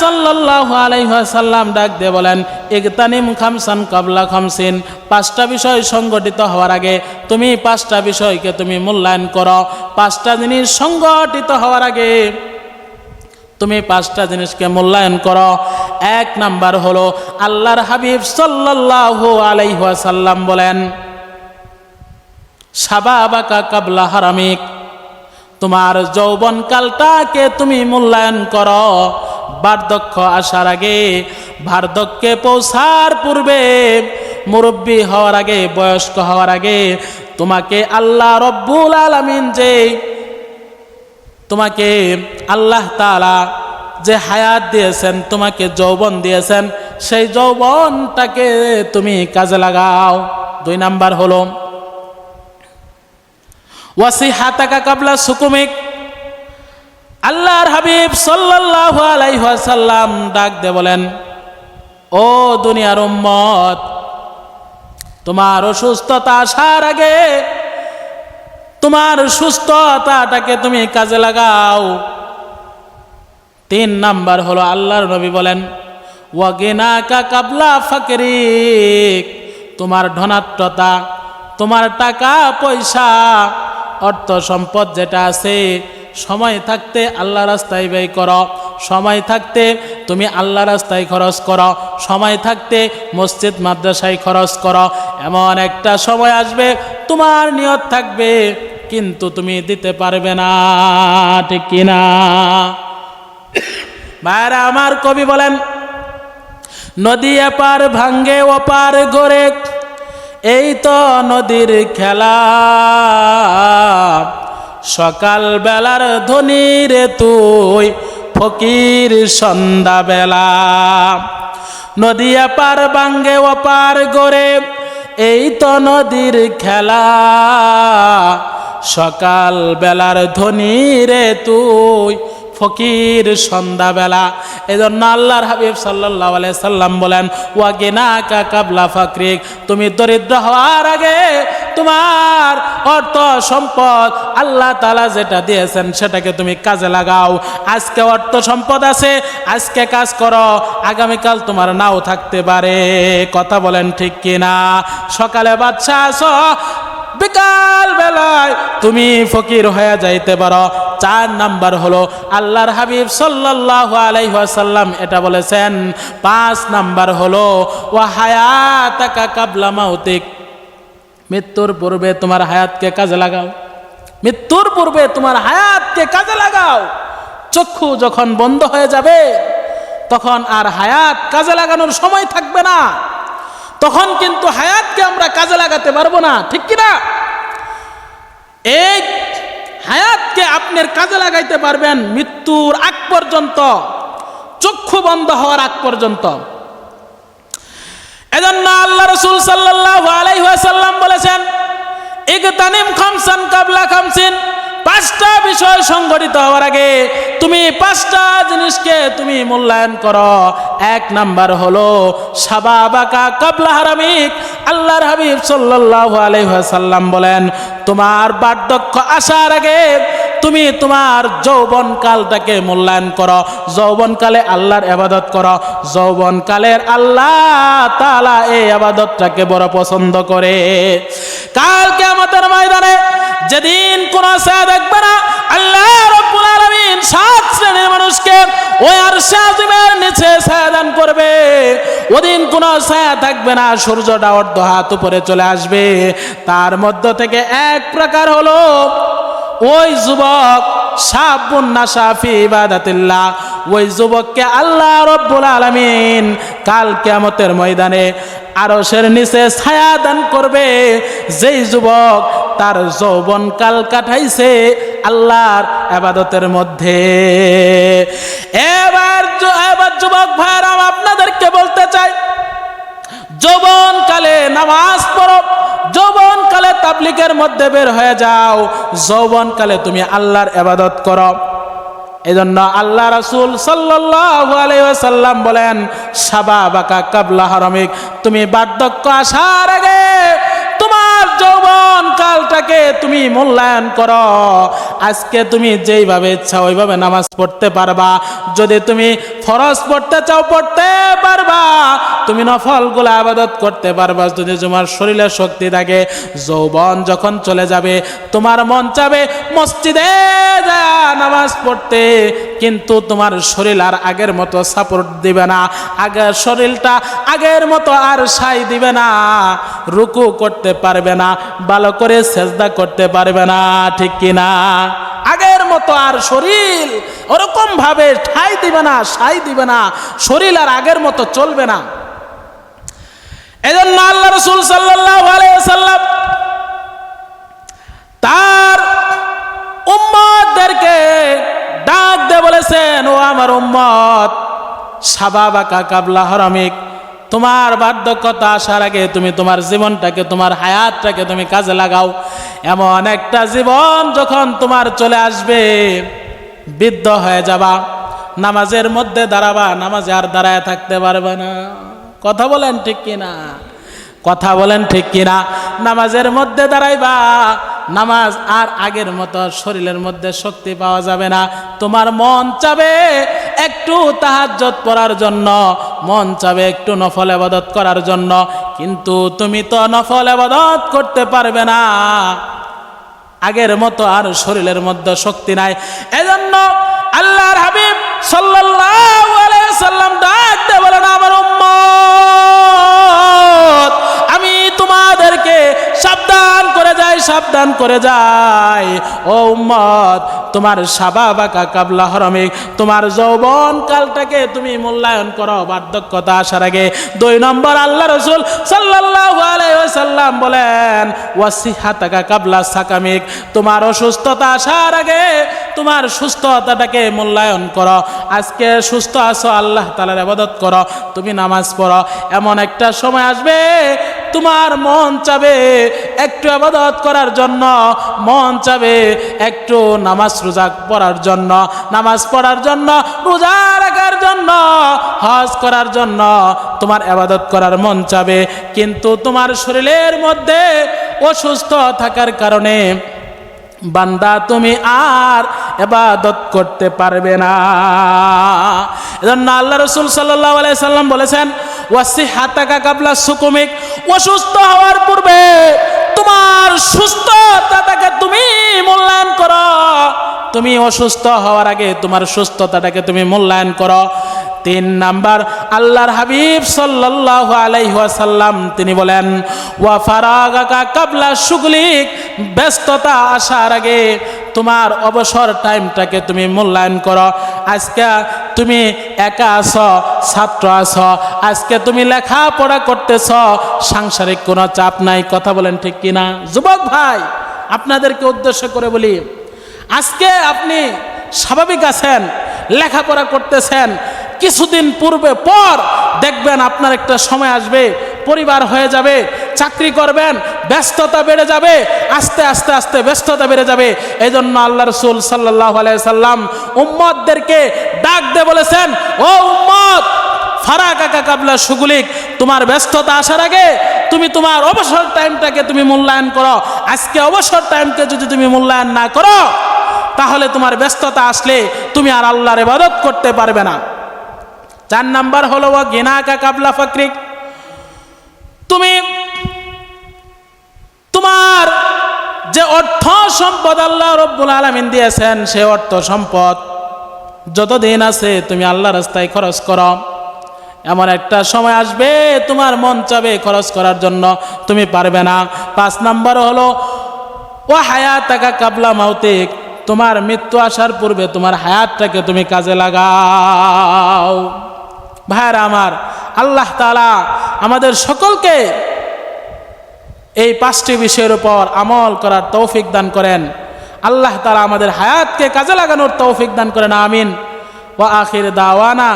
সাল্লাল্লাহু আলাইহি ওয়াসাল্লাম ডাক দিয়ে বলেন, ইগতানিম খামসান কাবলা খামসিন, পাঁচটা বিষয় সংগঠিত হওয়ার আগে তুমি পাঁচটা বিষয়কে তুমি মূল্যায়ন করো। পাঁচটা জিনিস সংগঠিত হওয়ার আগে তুমি পাঁচটা জিনিসকে মূল্যায়ন করো। এক নাম্বার হলো, আল্লাহর হাবিব সাল্লাল্লাহু আলাইহি ওয়াসাল্লাম বলেন, সাবাবাকা কাবলা হারামিক, তোমার যৌবন কালটাকে তুমি মূল্যায়ন করো। বার্ধক্য আসার আগে, বার্ধক্যে পৌঁছার পূর্বে মুরব্বী হওয়ার আগে, বয়স্ক হওয়ার আগে, তোমাকে আল্লাহ রব্বুল আলামিন যে, তোমাকে আল্লাহ তালা যে হায়াত দিয়েছেন, তোমাকে যৌবন দিয়েছেন, সেই যৌবনটাকে তুমি কাজে লাগাও। দুই নাম্বার হলো ওয়াসি হাতাকা কাবলা সুকুমিক আল্লাহর হাবিব সাল্লাল্লাহু আলাইহি ওয়াসাল্লাম ডাক দে বলেন, ও দুনিয়ার উম্মত, তোমার অসুস্থতা আসার আগে তোমার সুস্থতাটাকে তুমি কাজে লাগাও। তিন নাম্বার হলো আল্লাহর নবী বলেন, ওয়াগিনাকা কাবলা ফাকরিক, তোমার ধনাত্মতা, তোমার টাকা পয়সা, অর্থ সম্পদ যেটা আছে সময় থাকতে আল্লাহ রাস্তায় ব্যয় করো। সময় থাকতে তুমি আল্লাহ রাস্তায় খরচ করো। সময় থাকতে মসজিদ, মাদ্রাসায় খরচ করো। এমন একটা সময় আসবে, তোমার নিয়ত থাকবে, কিন্তু তুমি দিতে পারবে না। ঠিক কিনা ভাইরা আমার কবি বলেন, নদী এপার ভাঙ্গে ওপার গড়ে এই তো নদীর খেলা। সকাল বেলার ধনী তুই, ফকির সন্ধ্যা বেলা নদী বাঙ্গে অপার গড়ে, এই তো নদীর খেলা। সকাল বেলার ধনী তুই ফকির সন্ধ্যাবেলা। জন্য আল্লাহর হাবিব সাল্লাহ সাল্লাম বলেন ওয়াগিনা কা কাবলা ফাকরিক, তুমি দরিদ্র হওয়ার আগে তোমার অর্থ সম্পদ আল্লাহ তালা যেটা দিয়েছেন সেটাকে তুমি কাজে লাগাও। আজকে অর্থ সম্পদ আছে, আজকে কাজ করো, আগামীকাল তোমার নাও থাকতে পারে। কথা বলেন ঠিক কিনা? সকালে বাচ্চা আসো বিকাল বেলায় তুমি ফকির হয়ে যাইতে পারো। চার নাম্বার হলো আল্লাহর হাবিব সাল্লাল্লাহু আলাইহি ওয়াসাল্লাম এটা বলেছেন। পাঁচ নাম্বার হলো ও হায়াতাকা কাবলা মাউতিক। মৃত্যুর পূর্বে তোমার হায়াতকে কাজে লাগাও। মৃত্যুর পূর্বে তোমার হায়াতকে কাজে লাগাও। চক্ষু যখন বন্ধ হয়ে যাবে, তখন আর হায়াত কাজে লাগানোর সময় থাকবে না। তখন কিন্তু হায়াতকে আমরা কাজে লাগাতে পারব না, ঠিক কিনা? এই হায়াতকে আপনার কাজে লাগাইতে পারবেন মৃত্যুর আগ পর্যন্ত, চক্ষু বন্ধ হওয়ার আগ পর্যন্ত। এজন্য আল্লাহ রসুল সাল্লাল্লাহু আলাইহি ওয়াসাল্লাম বলেছেন, ইগতানিম খামসান কাবলা খামসিন। পাঁচটা বিষয় সংগঠিত হওয়ার আগে তুমি পাঁচটা জিনিসকে তুমি মূল্যায়ন করো। এক নাম্বার হলো, সাবাবাকা কাবলা হারামিক। আল্লাহর হাবিব সাল্লাল্লাহু আলাইহি ওয়াসাল্লাম বলেন, তোমার বার্ধক্য আসার আগে তুমি তোমার যৌবন কালটাকে মূল্যায়ন করো। যৌবন কালে আল্লাহর আবাদত করো। যৌবন কালের আল্লাহ তাআলা এই আবাদতটাকে বড় পছন্দ করে। কালকে আমাদের ময়দানে যেদিন কোন সায়া দেখবে না, আল্লাহ রব্বুল আলামিন সাত শ্রেণির মানুষকে ওই আর সাজিমের নিচে ছায়াদান করবে। ওদিন কোনো ছায়া থাকবে না, সূর্যটা অর্ধ হাত উপরে চলে আসবে। তার মধ্য থেকে এক প্রকার হলো, ওই যুবক সাবুন নাসাফি ইবাদাতিল্লাহ, ওই যুবককে আল্লাহ রব্বুল আলামিন কাল কিয়ামতের ময়দানে আরশের নিচে ছায়া দান করবে। যেই যুবক তার যৌবন কাল কাটাইছে আল্লাহর আবাদতের মধ্যে। এবার এবার যুবক ভাইরা আপনাদেরকে বলতে চাই, যৌবন কালে নামাজ পড়ো, যৌবন কালে তাবলিকের মধ্যে বের হয়ে যাও, যৌবন কালে তুমি আল্লাহর আবাদত করো। এই জন্য আল্লাহ রাসুল ওয়াসাল্লাম বলেন, সাবাবাকা কাবলা হারামিক, তুমি বার্ধক্য আসার আগে কালটাকে তুমি মূল্যায়ন করো। আজকে তুমি যেইভাবে ইচ্ছা ওইভাবে নামাজ পড়তে পারবা। যদি তুমি ফরজ পড়তে চাও, পড়তে পারবা। তুমি নফলগুলো আবাদত করতে পারবা। যদি তোমার শরীরে শক্তি থাকে, যৌবন যখন চলে যাবে, তোমার মন চাবে মসজিদে যা নামাজ পড়তে। কিন্তু তোমার শরীর আর আগের মতো সাপোর্ট দিবে না। আগের শরীরটা আগের মতো আর সাই দিবে না। রুকু করতে পারবে না, ভালো করে সেজদা করতে পারবে না, ঠিক কিনা আগের মতো আর শরীর ওরকম ভাবে ঠাই দিবে না, সাই দিবে না, শরীর আর আগের মতো চলবে না। এজন্য আল্লাহ রসুল সাল্লাল্লাহু আলাইহি সাল্লাম আমার উম্মত। সাবাবাকা কাবলা হরমিক। তোমার বার্ধক্যতা আসার আগে তুমি তোমার জীবনটাকে, তোমার হায়াতটাকে তুমি কাজে লাগাও। এমন একটা জীবন যখন তোমার চলে আসবে, বৃদ্ধ হয়ে যাবা। নামাজের মধ্যে দাঁড়াবা, নামাজে আর দাঁড়ায় থাকতে পারবে না। কথা বলেন ঠিক কিনা? কথা বলেন ঠিক কিনা? নামাজের মধ্যে দাঁড়াইবা নামাজ আর আগের মতো শরীরের মধ্যে শক্তি পাওয়া যাবে না। তোমার মন চাবে একটু তাহাজ্জত পড়ার জন্য, মন চাবে একটু নফল আবাদত করার জন্য। কিন্তু তুমি তো নফল আবাদত করতে পারবে না। আগের মতো আর শরীরের মধ্যে শক্তি নাই। এজন্য আল্লাহর হাবিব সাল্লাল্লাহু আলাইহি সাল্লাম ডাক দিয়ে বলেন, আমার উম্মত! সাবধান করে যাই ও উম্মত, তোমার সাবাবাকা কাবলা হরমিক তোমার যৌবন কালটাকে তুমি মূল্যায়ন করো বার্ধক্যতা আসার আগে। দুই নম্বর, আল্লাহ রসুল সাল্লাল্লাহু আলাইহি ওয়াসাল্লাম বলেন, ওয়াসিহাতাকা কাবলা সাকামিক তোমার অসুস্থতা আসার আগে তোমার সুস্থতাটাকে মূল্যায়ন করো। আজকে সুস্থ আছো, আল্লাহ তালার আবাদত করো, তুমি নামাজ পড়ো। এমন একটা সময় আসবে তোমার মন চাবে একটু আবাদত করার জন্য, মন চাবে একটু নামাজ রোজা পড়ার জন্য, নামাজ পড়ার জন্য, রোজা রাখার জন্য, হজ করার জন্য তোমার আবাদত করার মন চাবে। কিন্তু তোমার শরীরের মধ্যে অসুস্থ থাকার কারণে বান্দা তুমি আর এবাদত করতে পারবে না। এজন্য আল্লাহ রসুল সাল্লাহ সাল্লাম বলেছেন ওয়াসি হাতাকা কাবলা সুকুমিক, অসুস্থ হওয়ার পূর্বে তোমার সুস্থতাটাকে তুমি মূল্যায়ন করো। তুমি অসুস্থ হওয়ার আগে তোমার সুস্থতাটাকে তুমি মূল্যায়ন করো। তিন নাম্বার, আল্লাহর হাবিব সাল্লাল্লাহু আলাইহি ওয়াসাল্লাম, তিনি বলেন, ওয়া ফারাগাকা কাবলা শুগলিক ব্যস্ততা আসার আগে তোমার অবসর টাইমটাকে তুমি মূল্যায়ন করো। আজকে তুমি একা আছো, ছাত্র আছো, আজকে তুমি লেখাপড়া করতেছ, সাংসারিক কোনো চাপ নাই, কথা বলেন ঠিক কিনা? যুবক ভাই, আপনাদেরকে উদ্দেশ্য করে বলি, আজকে আপনি স্বাভাবিক আছেন, লেখাপড়া করতেছেন, কিছুদিন পূর্বে পর দেখবেন আপনার একটা সময় আসবে, পরিবার হয়ে যাবে চাকরি করবেন, ব্যস্ততা বেড়ে যাবে, আস্তে আস্তে আস্তে ব্যস্ততা বেড়ে যাবে। এই জন্য আল্লাহ রসুল সাল্লাহ সাল্লাম উম্মদদেরকে ডাক দে বলেছেন, ও উম্মদ ফারা কাকা কাবলা সুগুলিক তোমার ব্যস্ততা আসার আগে তুমি তোমার অবসর টাইমটাকে তুমি মূল্যায়ন করো। আজকে অবসর টাইমকে যদি তুমি মূল্যায়ন না করো, তাহলে তোমার ব্যস্ততা আসলে তুমি আর আল্লাহর ইবাদত করতে পারবে না। চার নাম্বার হলো ও গিনাকা কাবলা ফক্রিক, তুমি তোমার যে অর্থ সম্পদ আল্লাহ রব্বুল আলমিন দিয়েছেন, সে অর্থ সম্পদ যতদিন আছে তুমি আল্লাহ রাস্তায় খরচ করো। এমন একটা সময় আসবে, তোমার মন চাবে খরচ করার জন্য। তুমি পারবে না। পাঁচ নাম্বার হলো ও হায়াত টাকা কাবলা মাউতিক তোমার মৃত্যু আসার পূর্বে তোমার হায়াতটাকে তুমি কাজে লাগাও। ভাইরা আমার, আল্লাহ তালা আমাদের সকলকে এই পাঁচটি বিষয়ের উপর আমল করার তৌফিক দান করেন। আল্লাহ তারা আমাদের হায়াতকে কাজে লাগানোর তৌফিক দান করেন, আমিন। ও আখির দাওয়ানা